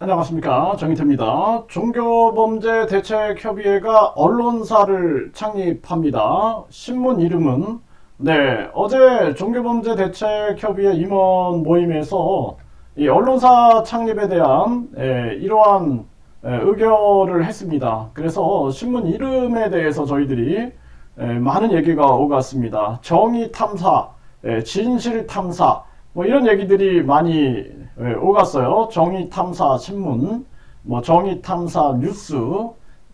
안녕하십니까 정희태입니다. 종교범죄대책협의회가 언론사를 창립합니다. 신문 이름은 네 어제 종교범죄대책협의회 임원 모임에서 이 언론사 창립에 대한 예, 이러한 예, 의결을 했습니다. 그래서 신문 이름에 대해서 저희들이 예, 많은 얘기가 오갔습니다. 정의 탐사, 예, 진실 탐사, 뭐 이런 얘기들이 많이 예, 오갔어요. 정의 탐사 신문, 뭐 정의 탐사 뉴스,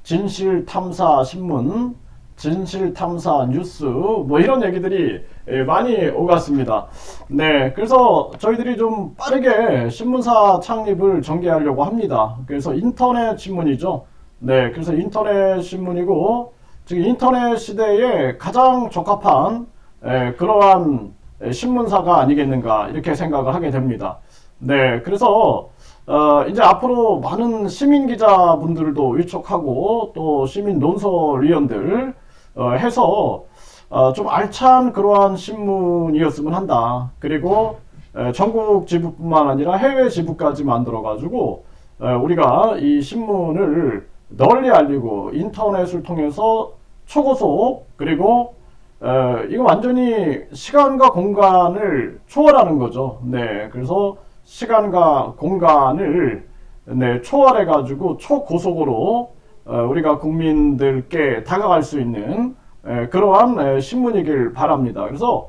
진실 탐사 신문, 진실 탐사 뉴스, 뭐 이런 얘기들이 예, 많이 오갔습니다. 네, 그래서 저희들이 좀 빠르게 신문사 창립을 전개하려고 합니다. 그래서 인터넷 신문이죠. 네, 그래서 인터넷 신문이고 지금 인터넷 시대에 가장 적합한 에, 그러한 에, 신문사가 아니겠는가 이렇게 생각을 하게 됩니다. 네, 그래서 어, 이제 앞으로 많은 시민 기자분들도 위촉하고 또 시민 논설위원들 어, 해서 어, 좀 알찬 그러한 신문이었으면 한다. 그리고 에, 전국 지부뿐만 아니라 해외 지부까지 만들어 가지고 우리가 이 신문을 널리 알리고 인터넷을 통해서 초고속 그리고 어, 이거 완전히 시간과 공간을 초월하는 거죠. 네, 그래서 시간과 공간을 네, 초월해 가지고 초고속으로 어, 우리가 국민들께 다가갈 수 있는 에, 그러한 에, 신문이길 바랍니다. 그래서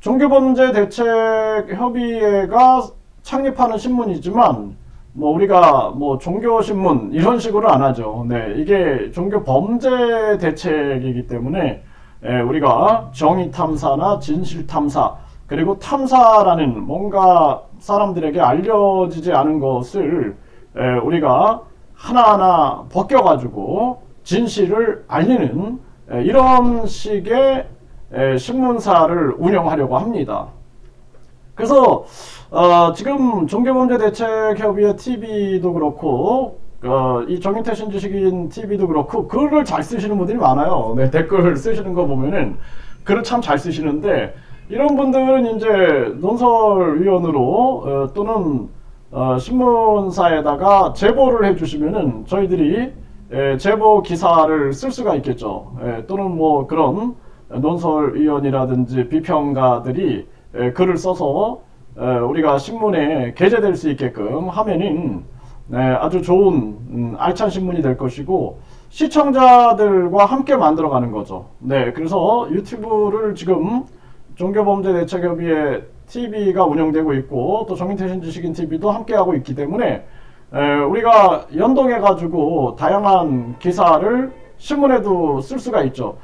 종교범죄대책협의회가 창립하는 신문이지만 뭐 우리가 뭐 종교 신문 이런 식으로 안 하죠. 네, 이게 종교 범죄 대책이기 때문에 예, 우리가 정의 탐사나 진실 탐사 그리고 탐사라는 뭔가 사람들에게 알려지지 않은 것을 예, 우리가 하나하나 벗겨가지고 진실을 알리는 예, 이런 식의 예, 신문사를 운영하려고 합니다. 그래서 어, 지금 종교범죄대책협의회 TV도 그렇고 어, 이 정인태 신지식인 TV도 그렇고 글을 잘 쓰시는 분들이 많아요. 네, 댓글 쓰시는 거 보면은 글을 참 잘 쓰시는데 이런 분들은 이제 논설위원으로 어, 또는 어, 신문사에다가 제보를 해주시면은 저희들이 에, 제보 기사를 쓸 수가 있겠죠. 에, 또는 뭐 그런 논설위원이라든지 비평가들이 에, 글을 써서 에, 우리가 신문에 게재될 수 있게끔 하면은 네, 아주 좋은 음, 알찬 신문이 될 것이고 시청자들과 함께 만들어가는 거죠. 네, 그래서 유튜브를 지금 종교범죄 대책협의회 TV가 운영되고 있고 또 정인태신 지식인 TV도 함께 하고 있기 때문에 에, 우리가 연동해 가지고 다양한 기사를 신문에도 쓸 수가 있죠.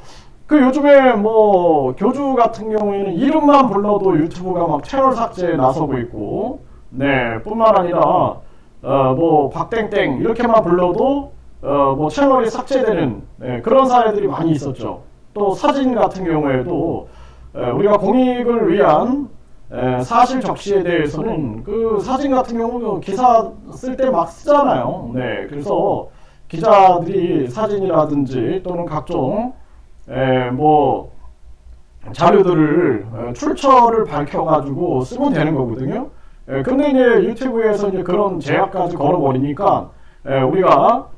그 요즘에 뭐 교주 같은 경우에는 이름만 불러도 유튜브가 막 채널 삭제에 나서고 있고 네 뿐만 아니라 어, 뭐 박땡땡 이렇게만 불러도 어, 뭐 채널이 삭제되는 네, 그런 사례들이 많이 있었죠. 또 사진 같은 경우에도 에, 우리가 공익을 위한 에, 사실 적시에 대해서는 그 사진 같은 경우 기사 쓸 때 막 쓰잖아요. 네, 그래서 기자들이 사진이라든지 또는 각종 에, 뭐 자료들을 에, 출처를 밝혀가지고 쓰면 되는 거거든요. 예, 근데 이제 유튜브에서 이제 그런 제약까지 걸어버리니까 예, 우리가 예,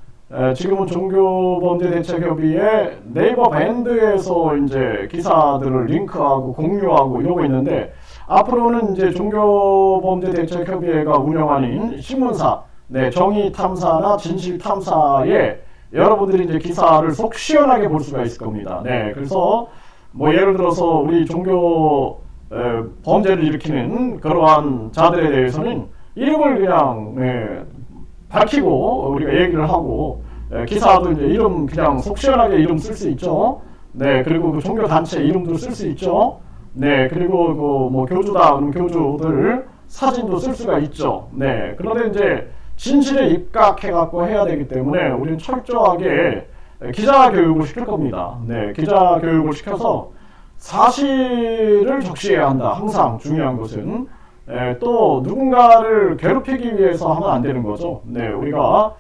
지금은 종교범죄 대책협의회 네이버 밴드에서 이제 기사들을 링크하고 공유하고 이러고 있는데 앞으로는 이제 종교범죄 대책협의회가 운영하는 신문사, 네, 정의 탐사나 진실 탐사에 여러분들이 이제 기사를 속 시원하게 볼 수가 있을 겁니다. 네, 그래서 뭐 예를 들어서 우리 종교 에, 범죄를 일으키는 그러한 자들에 대해서는 이름을 그냥 예, 밝히고 우리가 얘기를 하고 예, 기사도 이제 이름 그냥 속 시원하게 이름 쓸 수 있죠. 네 그리고 그 종교 단체 이름도 쓸 수 있죠. 네 그리고 그 뭐 교주다 그럼 교주들 사진도 쓸 수가 있죠. 네 그런데 이제 진실에 입각해 갖고 해야 되기 때문에 우리는 철저하게 기자 교육을 시킬 겁니다. 네 기자 교육을 시켜서 사실을 적시해야 한다. 항상 중요한 것은 에, 또 누군가를 괴롭히기 위해서 하면 안 되는 거죠. 네, 우리가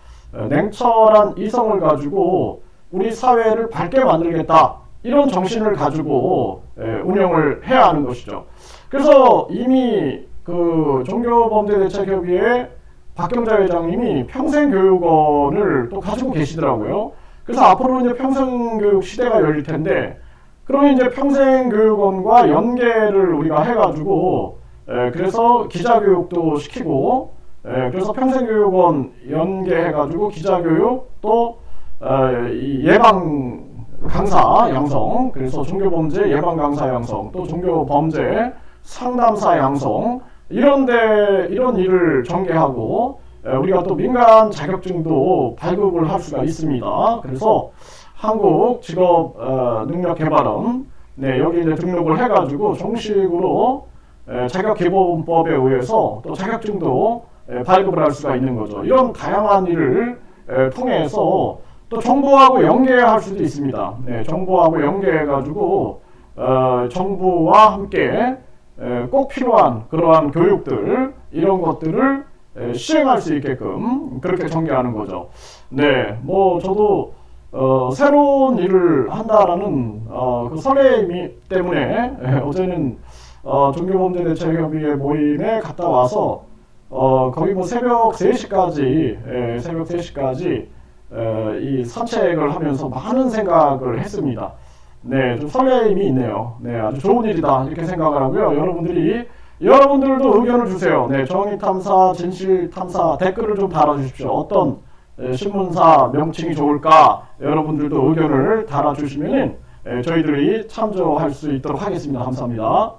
냉철한 이성을 가지고 우리 사회를 밝게 만들겠다. 이런 정신을 가지고 에, 운영을 해야 하는 것이죠. 그래서 이미 그 종교범죄대책협의회 박경자 회장님이 평생교육원을 또 가지고 계시더라고요. 그래서 앞으로 이제 평생교육 시대가 열릴 텐데, 그러면 이제 평생교육원과 연계를 우리가 해가지고, 에, 그래서 기자교육도 시키고, 에, 그래서 평생교육원 연계해가지고 기자교육 또 에, 이 예방 강사 양성, 그래서 종교범죄 예방 강사 양성, 또 종교범죄 상담사 양성 이런데 이런 일을 전개하고 에, 우리가 또 민간 자격증도 발급을 할 수가 있습니다. 그래서 한국 직업 어, 능력 개발원 네 여기 이제 등록을 해가지고 정식으로 에, 자격기본법에 의해서 또 자격증도 에, 발급을 할 수가 있는 거죠. 이런 다양한 일을 에, 통해서 또 정부하고 연계할 수도 있습니다. 네, 정부하고 연계해가지고 어, 정부와 함께 에, 꼭 필요한 그러한 교육들 이런 것들을 에, 시행할 수 있게끔 그렇게 전개하는 거죠. 네, 뭐 저도 어, 새로운 일을 한다라는 어, 그 설레임 때문에 에, 어제는 어, 종교범죄 대책협의회 모임에 갔다 와서 어, 거의 뭐 새벽 3시까지 에, 새벽 3시까지 에, 이 산책을 하면서 많은 생각을 했습니다. 네, 좀 설레임이 있네요. 네, 아주 좋은 일이다 이렇게 생각을 하고요. 여러분들이 여러분들도 의견을 주세요. 네, 정의 탐사, 진실 탐사 댓글을 좀 달아주십시오. 어떤 에, 신문사 명칭이 좋을까? 여러분들도 의견을 달아주시면 저희들이 참조할 수 있도록 하겠습니다. 감사합니다.